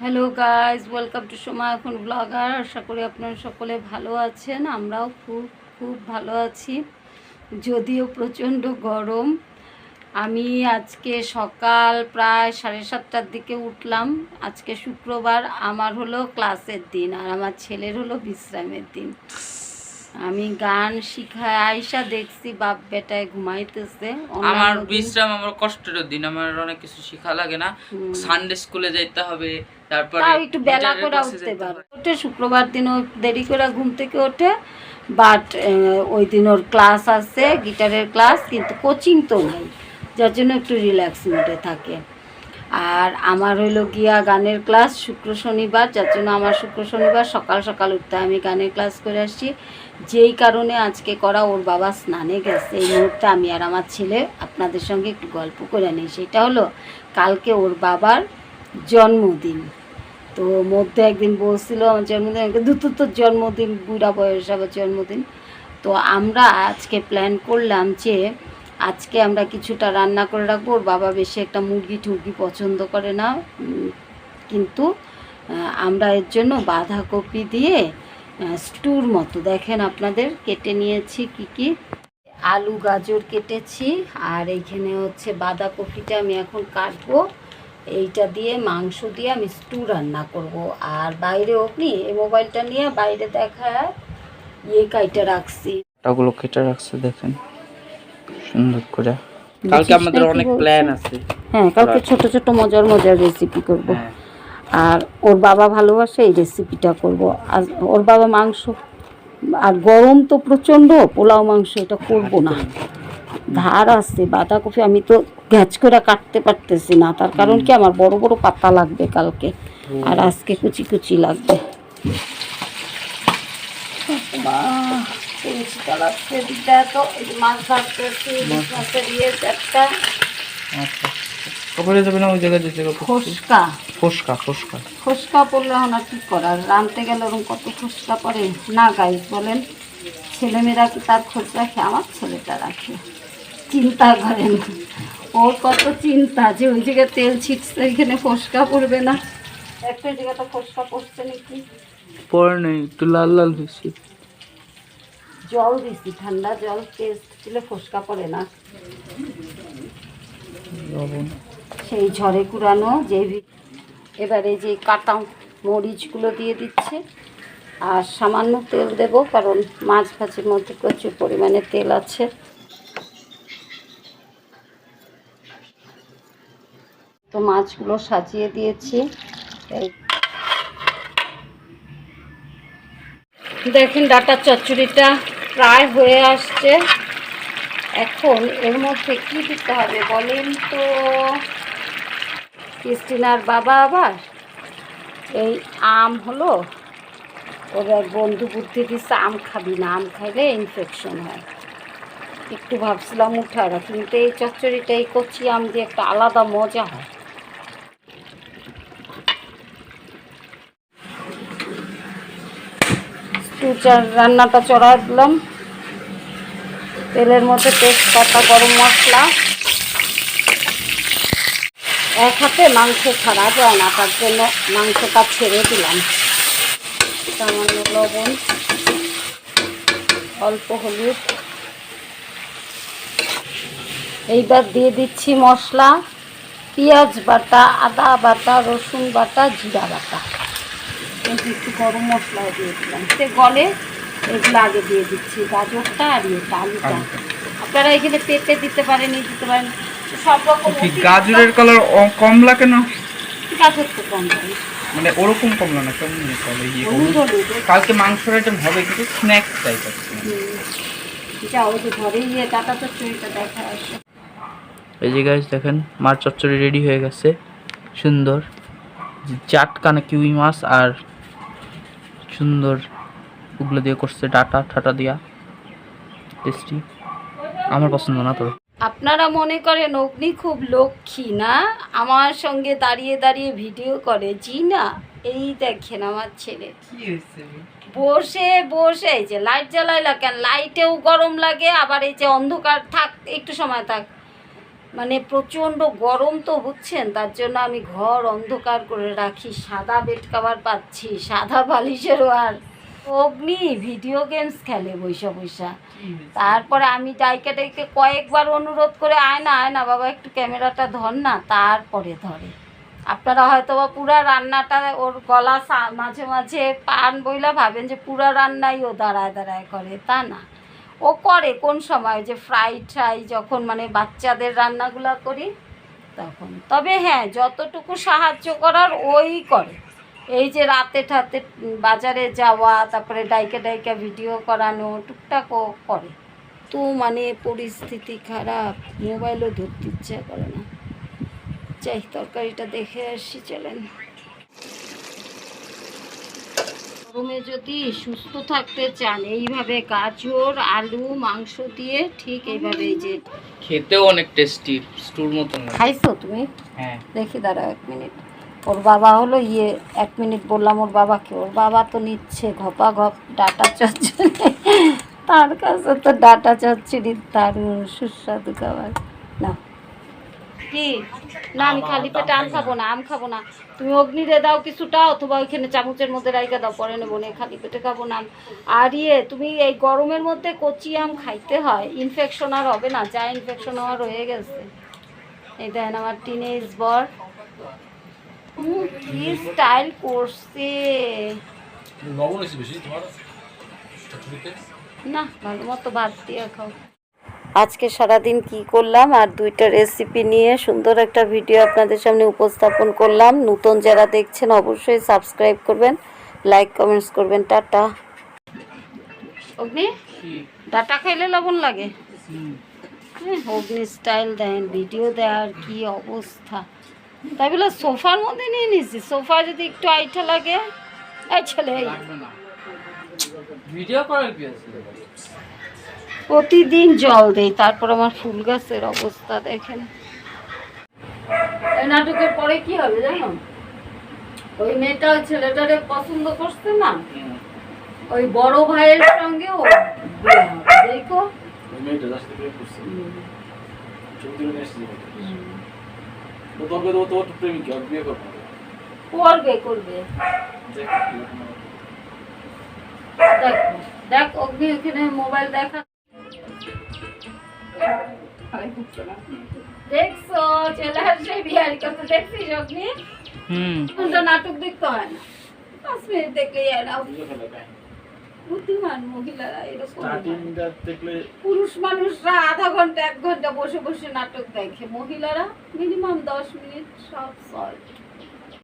Hello guys welcome to সময় এখন blogger আশা করি আপনারা সকলে ভালো আছেন। আমরাও খুব খুব ভালো আছি। যদিও প্রচণ্ড গরম, আমি আজকে সকাল প্রায় সাড়ে সাতটার দিকে উঠলাম। আজকে শুক্রবার, আমার হলো ক্লাসের দিন আর আমার ছেলের হলো বিশ্রামের দিন। আমি গান শিখায় আয়সা দেখছি বাপ বেটায় ঘুমাইতেছে। আমার বিশ্রাম আমার কষ্টের দিন আমার অনেক কিছু শিখা লাগে না। সানডে স্কুলে যাইতে হবে তারপরে একটু বেলা করে উঠতে পারে। ওঠে শুক্রবার দিন দেরি করে ঘুম থেকে ওঠে বাট ওই দিন ওর ক্লাস আছে গিটারের ক্লাস কিন্তু কোচিং তো নাই যার জন্য একটু রিল্যাক্স মুডে থাকে। আর আমার হইল গিয়া গানের ক্লাস শুক্র শনিবার, যার জন্য আমার শুক্র শনিবার সকাল সকাল উঠতে আমি গানের ক্লাস করে আসছি। যেই কারণে আজকে করা ওর বাবা স্নানে গেছে। এই মুহূর্তে আমি আর আমার ছেলে আপনাদের সঙ্গে একটু গল্প করে নিই। সেটা হলো, কালকে ওর বাবার জন্মদিন। তো মধ্যে একদিন বলছিল, আমার জন্মদিন দুটো তোর জন্মদিন, বুড়া বয়স আবার জন্মদিন। তো আমরা আজকে প্ল্যান করলাম যে আজকে আমরা কিছুটা রান্না করে রাখব। ওর বাবা বেশি একটা মুরগি টুরগি পছন্দ করে না। কিন্তু আমরা এর জন্য বাঁধাকপি দিয়ে স্টুর মতো। দেখেন আপনাদের কেটে নিয়েছি কি কি। আলু, গাজর কেটেছি। আর এইখানে হচ্ছে বাঁধাকপিটা আমি এখন কাটবো। এইটা দিয়ে, মাংস দিয়ে আমি স্টু রান্না করব। আর বাইরে অগ্নি, এই মোবাইলটা নিয়ে বাইরে দেখা ইয়ে কাইটা রাখছি। কেটে রাখছে, দেখেন। সুন্দর করে। কালকে আমাদের অনেক প্ল্যান আছে। হ্যাঁ কালকে ছোট ছোট মজার মজার রেসিপি করব। হ্যাঁ। আর ওর বাবা ভালোবাসে এই রেসিপিটা করব। আর ওর বাবা মাংস আর গরম তো প্রচণ্ড পোলাও মাংস এটা করব না। ধার আছে বাঁধাকপি আমি তো গ্যাচ করে কাটতে পারতেছি না। তার কারণ কি আমার বড় বড় পাতা লাগবে কালকে। আর আজকে কুচি কুচি লাগবে। বাহ, তো মাছ একটা আচ্ছা যাবে না ওই জায়গায় ফসকা। ফসকা খোসকা পড়লে কি করার? রানতে গেলে ওরকম কত পড়ে? না বলেন। ছেলেমেয়েরা কি তার খোঁজ রাখে? আমার ছেলেটা রাখে। চিন্তা করেন ওর কত চিন্তা যে ওই জায়গায় তেল ছিটছে এখানে ফসকা পড়বে না। একটা জায়গাটা ফসকা পড়ছে নাকি? পরে নেই একটু লাল লাল হয়েছে। জল দিছি ঠান্ডা জল টেস্ট দিলে ফসকা পড়ে না। সেই ঝড়ে কুড়ানো যে এবারে যে কাটা মরিচগুলো দিয়ে দিচ্ছে আর সামান্য তেল দেব কারণ মাছ ভাজির মধ্যে প্রচুর পরিমাণে তেল আছে। তো মাছগুলো সাজিয়ে দিয়েছি। দেখেন ডাটা চচ্চড়িটা। প্রায় হয়ে আসছে। এখন এর মধ্যে কি দিতে হবে বলেন তো? ক্রিস্টিনার বাবা আবার? এই আম হলো? এক বন্ধু বুদ্ধি দিচ্ছে আম খাবি না, আম খাইলে ইনফেকশন হয়। একটু ভাবছিলাম উঠারা, কিন্তু এই চচ্চড়িটা, এই কচি আম দিয়ে একটা আলাদা মজা হয়। একটু রান্নাটা চড়া দিলাম। তেলের মধ্যে তেজপাতা, গরম মশলা। এক হাতে মাংস ছাড়া যায় না, তার জন্য মাংসটা ছেড়ে দিলাম। সামান্য লবণ, অল্প হলুদ। এইবার দিয়ে দিচ্ছি মশলা, পেঁয়াজ বাটা, আদা বাটা, রসুন বাটা, জিরা বাটা। একটু গরম মশলাও দিয়ে দিলাম। সে গলে এগুলো আগে দিয়ে দিচ্ছি গাজরটা আর ইয়েটা আলুটা। আপনারা এখানে পেঁপে দিতে পারেন এই দিতে পারেন সব রকম গাজরের কালার কমলা কেন? গাজর তো কম দেয় মানে ওরকম কমলা না কেমন ইয়ে কালকে মাংসের আইটেম হবে কিন্তু স্ন্যাক্স টাইপ আছে হুম। যাও যে ঘরে গিয়ে টাটা তো চুরিটা দেখা আসে। এই যে গাছ দেখেন মাছ চচ্চড়ি রেডি হয়ে গেছে। সুন্দর। চাটকা না কিউই মাছ আর সুন্দর ওগুলো দিয়ে করছে ডাটা ঠাটা দিয়া। টেস্টি আমার পছন্দ না তবে। আপনারা মনে করেন অগ্নি খুব লক্ষ্মী না? আমার সঙ্গে দাঁড়িয়ে দাঁড়িয়ে ভিডিও করে জি না? এই দেখেন আমার ছেলে। বসে বসে এই যে লাইট জ্বালাইলা কেন? লাইটেও গরম লাগে আবার এই যে অন্ধকার থাক একটু সময় থাক। মানে প্রচণ্ড গরম তো বুঝছেন, তার জন্য আমি ঘর অন্ধকার করে রাখি, সাদা বেড কাভার পাচ্ছি, সাদা বালিশেরও আর অগ্নি ভিডিও গেমস খেলে বৈশা বৈশা। তারপরে আমি ডাইকে ডাইকে কয়েকবার অনুরোধ করে, আয় না আয় না বাবা, একটু ক্যামেরাটা ধর না, তারপরে ধরে। আপনারা হয়তো বা পুরা রান্নাটা ওর গলা মাঝে মাঝে পান বইলা ভাবেন যে পুরা রান্নাই ও দাঁড়ায় দাঁড়ায় করে, তা না। ও করে কোন সময়? যে ফ্রাই ট্রাই যখন মানে বাচ্চাদের রান্নাগুলা করি, তখন। তবে হ্যাঁ যতটুকু সাহায্য করার ওই করে। এই যে রাতে ঠাতে বাজারে যাওয়া, তারপরে ডাইকে ডাইকা ভিডিও করানো, টুকটাক ও করে। তো মানে পরিস্থিতি খারাপ, মোবাইলও ধরতে ইচ্ছা করে না। যাই, তরকারিটা দেখে আসি, চলেন। গরমে যদি সুস্থ থাকতে চান এইভাবে গাজর আলু মাংস দিয়ে ঠিক এইভাবে এই যে খেতেও অনেক টেস্টি স্টুর মতন খাইছো তুমি? হ্যাঁ। দেখি দাঁড়াও এক মিনিট। ওর বাবা হলো ইয়ে এক মিনিট বললাম ওর বাবাকে। ওর বাবা তো নিচ্ছে ঘপা ঘপ ডাটা চচ্চড়ি। তার কাছে তো ডাটা চচ্চড়ি দারুণ সুস্বাদু খাবার। না কি? না আমি খালি পেটে আম খাব না আম খাব না। তুমি অগ্নিরে দাও কিছুটা অথবা ওইখানে চামচের মধ্যে রাইখা দাও পরে নেব না খালি পেটে খাব না। আর ইয়ে তুমি এই গরমের মধ্যে কচি আম খাইতে হয় ইনফেকশন আর হবে না যা ইনফেকশন আমার হয়ে গেছে। এই দেখেন আমার টিনেজ বর। কি স্টাইল করছে? না ভালো মতো ভাত দিয়ে খাও। আজকে সারাদিন কি করলাম? আর দুইটা রেসিপি নিয়ে সুন্দর একটা ভিডিও আপনাদের সামনে উপস্থাপন করলাম। নতুন যারা দেখছেন অবশ্যই সাবস্ক্রাইব করবেন লাইক কমেন্টস করবেন। টাটা। অগ্নি? ডাটা খাইলে লবণ লাগে? হ্যাঁ, অগ্নি স্টাইল দেন ভিডিও দেওয়ার কি অবস্থা? তাই বলে সোফার মধ্যে নিয়ে নিছি। সোফা যদি একটু আইটা লাগে এই ছেলে ভিডিও করার কি আছে? প্রতিদিন জল দেই তারপর আমার ফুল গাছের অবস্থা দেখেন। এই নাটকের পরে কি হবে জানো? ওই মেয়েটা ওই ছেলেটারে পছন্দ করছে না? ওই বড় ভাইয়ের সঙ্গে ও বিয়ে দেখো করব। করবে দেখ অগ্নি ওখানে মোবাইল দেখা দেখছ চলে আসছে বিহারি করতে দেখছিস অগ্নি হুম। ঘণ্টা নাটক দেখতে হয় না। পাঁচ মিনিট দেখলেই। বুদ্ধিমান মহিলারা এরকম। পুরুষ মানুষরা আধা ঘণ্টা এক ঘণ্টা বসে বসে নাটক দেখে। মহিলারা মিনিমাম দশ মিনিট সব সলভ